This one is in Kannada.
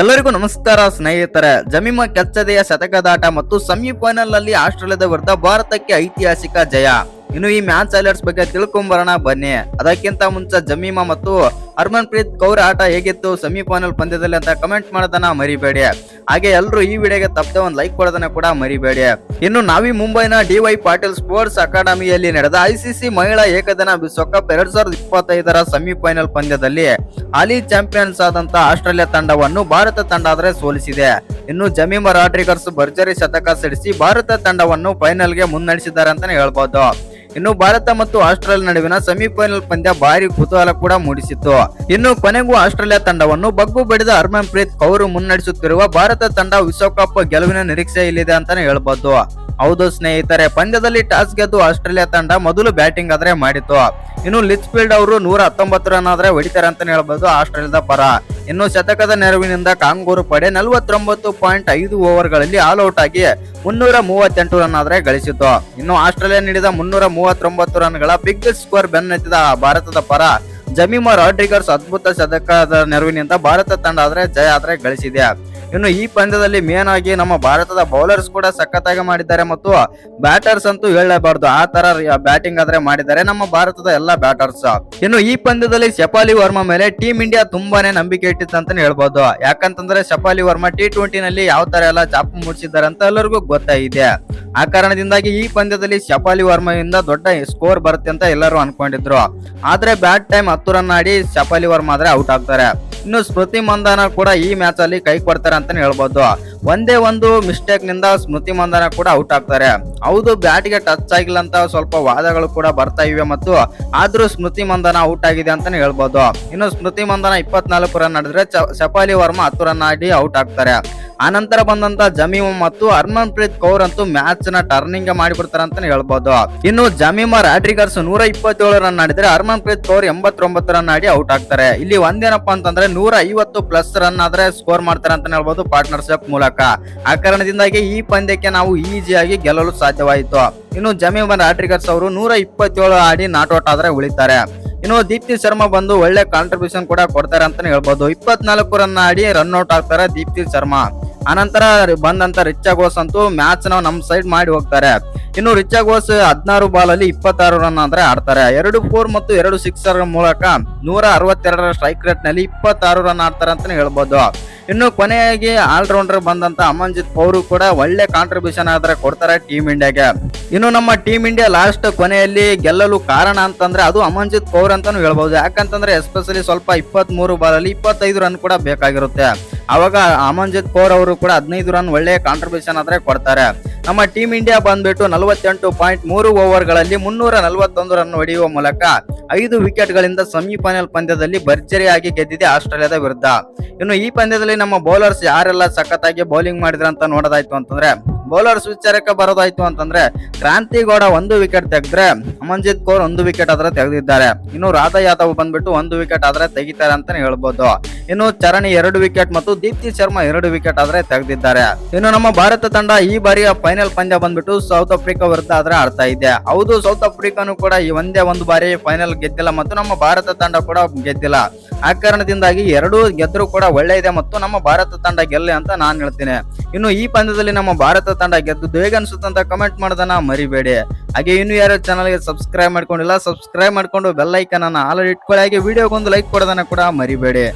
ಎಲ್ಲರಿಗೂ ನಮಸ್ಕಾರ ಸ್ನೇಹಿತರೆ. ಜಮೀಮ ಕೆಚ್ಚದೆಯ ಶತಕದಾಟ ಮತ್ತು ಸೆಮಿಫೈನಲ್ ಅಲ್ಲಿ ಆಸ್ಟ್ರೇಲಿಯಾದ ವಿರುದ್ಧ ಭಾರತಕ್ಕೆ ಐತಿಹಾಸಿಕ ಜಯ. ಇನ್ನು ಈ ಮ್ಯಾಚ್ ಹೈಲೈಟ್ಸ್ ಬಗ್ಗೆ ತಿಳ್ಕೊಂಬರೋಣ ಬನ್ನಿ. ಅದಕ್ಕಿಂತ ಮುಂಚೆ ಜಮೀಮ ಮತ್ತು ಹರ್ಮನ್ ಪ್ರೀತ್ ಕೌರ್ ಆಟ ಹೇಗಿತ್ತು ಸೆಮಿಫೈನಲ್ ಪಂದ್ಯದಲ್ಲಿ ಅಂತ ಕಮೆಂಟ್ ಮಾಡೋದನ್ನ ಮರಿಬೇಡಿ. ಹಾಗೆ ಎಲ್ಲರೂ ಈ ವಿಡಿಯೋಗೆ ತಪ್ಪದೆ ಒಂದು ಲೈಕ್ ಕೊಡೋದನ್ನ ಕೂಡ ಮರಿಬೇಡಿ. ಇನ್ನು ನಾವಿ ಮುಂಬೈನ ಡಿ ವೈ ಪಾಟೀಲ್ ಸ್ಪೋರ್ಟ್ಸ್ ಅಕಾಡೆಮಿಯಲ್ಲಿ ನಡೆದ ಐಸಿಸಿ ಮಹಿಳಾ ಏಕದಿನ ವಿಶ್ವಕಪ್ ಎರಡ್ ಸಾವಿರದ ಇಪ್ಪತ್ತೈದರ ಸೆಮಿಫೈನಲ್ ಪಂದ್ಯದಲ್ಲಿ ಹಾಲಿ ಚಾಂಪಿಯನ್ಸ್ ಆದಂತಹ ಆಸ್ಟ್ರೇಲಿಯಾ ತಂಡವನ್ನು ಭಾರತ ತಂಡ ಆದರೆ ಸೋಲಿಸಿದೆ. ಇನ್ನು ಜಮೀಮ ರಾಡ್ರಿಗರ್ಸ್ ಭರ್ಜರಿ ಶತಕ ಸಿಡಿಸಿ ಭಾರತ ತಂಡವನ್ನು ಫೈನಲ್ಗೆ ಮುನ್ನಡೆಸಿದ್ದಾರೆ ಅಂತಾನೆ ಹೇಳ್ಬೋದು. ಇನ್ನು ಭಾರತ ಮತ್ತು ಆಸ್ಟ್ರೇಲಿಯಾ ನಡುವಿನ ಸೆಮಿಫೈನಲ್ ಪಂದ್ಯ ಭಾರಿ ಕುತೂಹಲ ಕೂಡ ಮೂಡಿಸಿತ್ತು. ಇನ್ನು ಕೊನೆಗೂ ಆಸ್ಟ್ರೇಲಿಯಾ ತಂಡವನ್ನು ಬಗ್ಗು ಬಡಿದ ಹರ್ಮನ್ ಪ್ರೀತ್ ಕೌರ್ ಮುನ್ನಡೆಸುತ್ತಿರುವ ಭಾರತ ತಂಡ ವಿಶ್ವಕಪ್ ಗೆಲುವಿನ ನಿರೀಕ್ಷೆ ಇಲ್ಲಿದೆ ಅಂತಾನೆ ಹೇಳ್ಬೋದು. ಹೌದು ಸ್ನೇಹಿತರೆ, ಪಂದ್ಯದಲ್ಲಿ ಟಾಸ್ ಗೆದ್ದು ಆಸ್ಟ್ರೇಲಿಯಾ ತಂಡ ಮೊದಲು ಬ್ಯಾಟಿಂಗ್ ಆದ್ರೆ ಮಾಡಿತ್ತು. ಇನ್ನು ಲಿಚ್ಫೀಲ್ಡ್ ಅವರು ನೂರ ಹತ್ತೊಂಬತ್ತು ರನ್ ಆದ್ರೆ ಹೊಡಿತಾರೆ ಅಂತಾನೆ ಹೇಳ್ಬೋದು ಆಸ್ಟ್ರೇಲಿಯಾದ ಪರ. ಇನ್ನು ಶತಕದ ನೆರವಿನಿಂದ ಕಾಂಗೂರು ಪಡೆ ನಲವತ್ತೊಂಬತ್ತು ಪಾಯಿಂಟ್ ಐದು ಓವರ್ಗಳಲ್ಲಿ ಆಲ್ ಔಟ್ ಆಗಿ ಮುನ್ನೂರ ಮೂವತ್ತೆಂಟು ರನ್ ಆದ್ರೆ ಗಳಿಸಿತು ಇನ್ನು ಆಸ್ಟ್ರೇಲಿಯಾ ನೀಡಿದ ಮುನ್ನೂರ ಮೂವತ್ತೊಂಬತ್ತು ರನ್ಗಳ ಬಿಗ್ ಸ್ಕೋರ್ ಬೆನ್ನತ್ತಿದ ಭಾರತದ ಪರ ಜಮೀಮಾ ರಾಡ್ರಿಗರ್ಸ್ ಅದ್ಭುತ ಶತಕದ ನೆರವಿನಿಂದ ಭಾರತ ತಂಡ ಆದ್ರೆ ಜಯ ಆದ್ರೆ ಗಳಿಸಿದೆ. ಇನ್ನು ಈ ಪಂದ್ಯದಲ್ಲಿ ಮೇನ್ ಆಗಿ ನಮ್ಮ ಭಾರತದ ಬೌಲರ್ಸ್ ಕೂಡ ಸಖತ್ತಾಗಿ ಮಾಡಿದ್ದಾರೆ ಮತ್ತು ಬ್ಯಾಟರ್ಸ್ ಅಂತೂ ಹೇಳಲೇಬಾರ್ದು. ಆ ತರ ಬ್ಯಾಟಿಂಗ್ ಆದ್ರೆ ಮಾಡಿದ್ದಾರೆ ನಮ್ಮ ಭಾರತದ ಎಲ್ಲ ಬ್ಯಾಟರ್ಸ್ ಇನ್ನು ಈ ಪಂದ್ಯದಲ್ಲಿ ಶಪಾಲಿ ವರ್ಮಾ ಮೇಲೆ ಟೀಮ್ ಇಂಡಿಯಾ ತುಂಬಾನೇ ನಂಬಿಕೆ ಇಟ್ಟಿತ್ತು ಅಂತಾನೆ ಹೇಳ್ಬೋದು. ಯಾಕಂತಂದ್ರೆ ಶಪಾಲಿ ವರ್ಮಾ ಟಿ ಟ್ವೆಂಟಿ ನಲ್ಲಿ ಯಾವ ತರ ಎಲ್ಲ ಚಾಪು ಮೂಡಿಸಿದ್ದಾರೆ ಅಂತ ಎಲ್ಲರಿಗೂ ಗೊತ್ತಾಗಿದೆ ಆ ಕಾರಣದಿಂದಾಗಿ ಈ ಪಂದ್ಯದಲ್ಲಿ ಶಪಾಲಿ ವರ್ಮದಿಂದ ದೊಡ್ಡ ಸ್ಕೋರ್ ಬರುತ್ತೆ ಅಂತ ಎಲ್ಲರೂ ಅನ್ಕೊಂಡಿದ್ರು. ಆದ್ರೆ ಬ್ಯಾಟ್ ಟೈಮ್ ಹತ್ತು ರನ್ ಆಡಿ ಶಪಾಲಿ ವರ್ಮಾ ಆದ್ರೆ ಔಟ್ ಆಗ್ತಾರೆ. ಇನ್ನು ಸ್ಮೃತಿ ಮಂದಾನ ಕೂಡ ಈ ಮ್ಯಾಚ್ ಅಲ್ಲಿ ಕೈ ಕೊಡ್ತಾರೆ ಅಂತಾನೆ ಹೇಳ್ಬೋದು. ಒಂದೇ ಒಂದು ಮಿಸ್ಟೇಕ್ನಿಂದ ಸ್ಮೃತಿ ಮಂದಾನ ಕೂಡ ಔಟ್ ಆಗ್ತಾರೆ. ಹೌದು ಬ್ಯಾಟ್ಗೆ ಟಚ್ ಆಗಿಲ್ಲ ಅಂತ ಸ್ವಲ್ಪ ವಾದಗಳು ಕೂಡ ಬರ್ತಾ ಇವೆ ಮತ್ತು ಆದ್ರೂ ಸ್ಮೃತಿ ಮಂದನ ಔಟ್ ಆಗಿದೆ ಅಂತಾನೆ ಹೇಳ್ಬೋದು. ಇನ್ನು ಸ್ಮೃತಿ ಮಂದನ ಇಪ್ಪತ್ನಾಲ್ಕು ರನ್ ಆಡಿದ್ರೆ ಚ- ಶಪಾಲಿ ವರ್ಮಾ ಹತ್ತು ರನ್ ಆಡಿ ಔಟ್ ಆಗ್ತಾರೆ. ಆನಂತರ ಬಂದಂತ ಜಮೀಮ್ ಮತ್ತು ಹರ್ಮನ್ ಪ್ರೀತ್ ಕೌರ್ ಅಂತೂ ಮ್ಯಾಚ್ನ ಟರ್ನಿಂಗ್ ಮಾಡಿಬಿಡ್ತಾರೆ ಅಂತಾನೆ ಹೇಳ್ಬೋದು. ಇನ್ನು ಜಮೀಮ ರಾಡ್ರಿಗರ್ಸ್ ನೂರ ಇಪ್ಪತ್ತೇಳು ರನ್ ಆಡಿದ್ರೆ ಹರ್ಮನ್ ಪ್ರೀತ್ ಕೌರ್ ಎಂಬತ್ತೊಂಬತ್ತು ರನ್ ಆಡಿ ಔಟ್ ಆಗ್ತಾರೆ. ಇಲ್ಲಿ ಒಂದೇನಪ್ಪ ಅಂತಂದ್ರೆ ನೂರ ಐವತ್ತು ಪ್ಲಸ್ ರನ್ ಆದ್ರೆ ಸ್ಕೋರ್ ಮಾಡ್ತಾರೆ ಅಂತಾನೆ ಹೇಳ್ಬೋದು ಪಾರ್ಟ್ನರ್ಶಿಪ್ ಮೂಲಕ. ಆ ಕಾರಣದಿಂದಾಗಿ ಈ ಪಂದ್ಯಕ್ಕೆ ನಾವು ಈಸಿಯಾಗಿ ಗೆಲ್ಲಲು ಸಾಧ್ಯವಾಯಿತು. ಇನ್ನು ಜಮೀಮಾ ರಾಡ್ರಿಗರ್ಸ್ ಅವರು ನೂರ ಇಪ್ಪತ್ತೇಳು ಆಡಿ ನಾಟ್ ಔಟ್ ಆದ್ರೆ ಉಳಿತಾರೆ. ಇನ್ನು ದೀಪ್ತಿ ಶರ್ಮಾ ಬಂದು ಒಳ್ಳೆ ಕಾಂಟ್ರಿಬ್ಯೂಷನ್ ಕೂಡ ಕೊಡ್ತಾರೆ ಅಂತಾನೆ ಹೇಳ್ಬೋದು. ಇಪ್ಪತ್ನಾಲ್ಕು ರನ್ ಆಡಿ ರನ್ ಔಟ್ ಆಗ್ತಾರೆ ದೀಪ್ತಿ ಶರ್ಮಾ. ಆನಂತರ ಬಂದಂತ ರಿಚಾ ಘೋಸ್ ಅಂತೂ ಮ್ಯಾಚ್ನ ನಮ್ಮ ಸೈಡ್ ಮಾಡಿ ಹೋಗ್ತಾರೆ. ಇನ್ನು ರಿಚಾ ಘೋಸ್ ಹದಿನಾರು ಬಾಲ್ ಅಲ್ಲಿ ಇಪ್ಪತ್ತಾರು ರನ್ ಅಂದ್ರೆ ಆಡ್ತಾರೆ. ಎರಡು ಫೋರ್ ಮತ್ತು ಎರಡು ಸಿಕ್ಸರ್ ಮೂಲಕ ನೂರ ಅರವತ್ತೆರಡರ ಸ್ಟ್ರೈಕ್ ರೇಟ್ನಲ್ಲಿ ಇಪ್ಪತ್ತಾರು ರನ್ ಆಡ್ತಾರೆ ಅಂತಾನೆ ಹೇಳ್ಬೋದು. ಇನ್ನು ಕೊನೆಯಾಗಿ ಆಲ್ರೌಂಡರ್ ಬಂದಂತ ಅಮನ್ಜಿತ್ ಪೌರು ಕೂಡ ಒಳ್ಳೆ ಕಾಂಟ್ರಿಬ್ಯೂಷನ್ ಆದ್ರೆ ಕೊಡ್ತಾರೆ ಟೀಮ್ ಇಂಡಿಯಾಗೆ. ಇನ್ನು ನಮ್ಮ ಟೀಮ್ ಇಂಡಿಯಾ ಲಾಸ್ಟ್ ಕೊನೆಯಲ್ಲಿ ಗೆಲ್ಲಲು ಕಾರಣ ಅಂತಂದ್ರೆ ಅದು ಅಮನ್ಜಿತ್ ಪೌರ್ ಅಂತಾನು ಹೇಳ್ಬಹುದು ಯಾಕಂತಂದ್ರೆ ಎಸ್ಪೆಷಲಿ ಸ್ವಲ್ಪ ಇಪ್ಪತ್ತ್ ಮೂರು ಬಾಲ್ ಅಲ್ಲಿ ಇಪ್ಪತ್ತೈದು ರನ್ ಕೂಡ ಬೇಕಾಗಿರುತ್ತೆ. ಅವಾಗ ಅಮನ್ಜಿತ್ ಕೌರ್ ಅವರು ಕೂಡ ಹದಿನೈದು ರನ್ ಒಳ್ಳೆಯ ಕಾಂಟ್ರಿಬ್ಯೂಷನ್ ಆದರೆ ಕೊಡ್ತಾರೆ. ನಮ್ಮ ಟೀಮ್ ಇಂಡಿಯಾ ಬಂದ್ಬಿಟ್ಟು ನಲವತ್ತೆಂಟು ಪಾಯಿಂಟ್ ಮೂರು ಓವರ್ಗಳಲ್ಲಿ ಮುನ್ನೂರ ನಲವತ್ತೊಂದು ರನ್ ಹೊಡೆಯುವ ಮೂಲಕ ಐದು ವಿಕೆಟ್ಗಳಿಂದ ಸೆಮಿಫೈನಲ್ ಪಂದ್ಯದಲ್ಲಿ ಭರ್ಜರಿಯಾಗಿ ಗೆದ್ದಿದೆ ಆಸ್ಟ್ರೇಲಿಯಾದ ವಿರುದ್ಧ. ಇನ್ನು ಈ ಪಂದ್ಯದಲ್ಲಿ ನಮ್ಮ ಬೌಲರ್ಸ್ ಯಾರೆಲ್ಲ ಸಖತ್ತಾಗಿ ಬೌಲಿಂಗ್ ಮಾಡಿದ್ರ ಅಂತ ನೋಡೋದಾಯ್ತು ಅಂತಂದ್ರೆ ಬೌಲರ್ಸ್ ವಿಚಾರಕ್ಕೆ ಬರೋದಾಯ್ತು ಅಂತಂದ್ರೆ ಕ್ರಾಂತಿಗೌಡ ಒಂದು ವಿಕೆಟ್ ತೆಗೆದ್ರೆ, ಅಮನ್ಜಿತ್ ಕೌರ್ ಒಂದು ವಿಕೆಟ್ ಆದ್ರೆ ತೆಗೆದಿದ್ದಾರೆ. ಇನ್ನು ರಾಧಾ ಯಾದವ್ ಬಂದ್ಬಿಟ್ಟು ಒಂದು ವಿಕೆಟ್ ಆದ್ರೆ ತೆಗಿತಾರೆ ಅಂತಾನೆ ಹೇಳ್ಬೋದು. ಇನ್ನು ಚರಣಿ ಎರಡು ವಿಕೆಟ್ ಮತ್ತು ದೀಪ್ತಿ ಶರ್ಮಾ ಎರಡು ವಿಕೆಟ್ ಆದ್ರೆ ತೆಗೆದಿದ್ದಾರೆ. ಇನ್ನು ನಮ್ಮ ಭಾರತ ತಂಡ ಈ ಬಾರಿಯ ಫೈನಲ್ ಪಂದ್ಯ ಬಂದ್ಬಿಟ್ಟು ಸೌತ್ ಆಫ್ರಿಕಾ ವಿರುದ್ಧ ಆದ್ರೆ ಆಡ್ತಾ ಇದೆ. ಹೌದು ಸೌತ್ ಆಫ್ರಿಕಾನು ಕೂಡ ಈ ಒಂದೇ ಒಂದು ಬಾರಿ ಫೈನಲ್ ಗೆದ್ದಿಲ್ಲ ಮತ್ತು ನಮ್ಮ ಭಾರತ ತಂಡ ಕೂಡ ಗೆದ್ದಿಲ್ಲ. ಆ ಕಾರಣದಿಂದಾಗಿ ಎರಡೂ ಗೆದ್ದರೂ ಕೂಡ ಒಳ್ಳೆಯದೇ ಮತ್ತು ನಮ್ಮ ಭಾರತ ತಂಡ ಗೆಲ್ಲೆ ಅಂತ ನಾನು ಹೇಳ್ತೀನಿ. ಇನ್ನು ಈ ಪಂದ್ಯದಲ್ಲಿ ನಮ್ಮ ಭಾರತ ತಂಡ ಗೆದ್ದು ಹೇಗೆ ಅನಿಸುತ್ತಂತ ಕಮೆಂಟ್ ಮಾಡೋದನ್ನ ಮರಿಬೇಡಿ. ಹಾಗೆ ಇನ್ನು ಯಾರು ಚಾನಲ್ಗೆ ಸಬ್ಸ್ಕ್ರೈಬ್ ಮಾಡ್ಕೊಂಡಿಲ್ಲ ಸಬ್ಸ್ಕ್ರೈಬ್ ಮಾಡ್ಕೊಂಡು ಬೆಲ್ ಐಕನ್ ಅನ್ನ ಆಲ್ರೆಡಿ ಇಟ್ಕೊಳ್ಳಿ. ಹಾಗೆ ವಿಡಿಯೋಗೊಂದು ಲೈಕ್ ಕೊಡೋದನ್ನ ಕೂಡ ಮರಿಬೇಡಿ.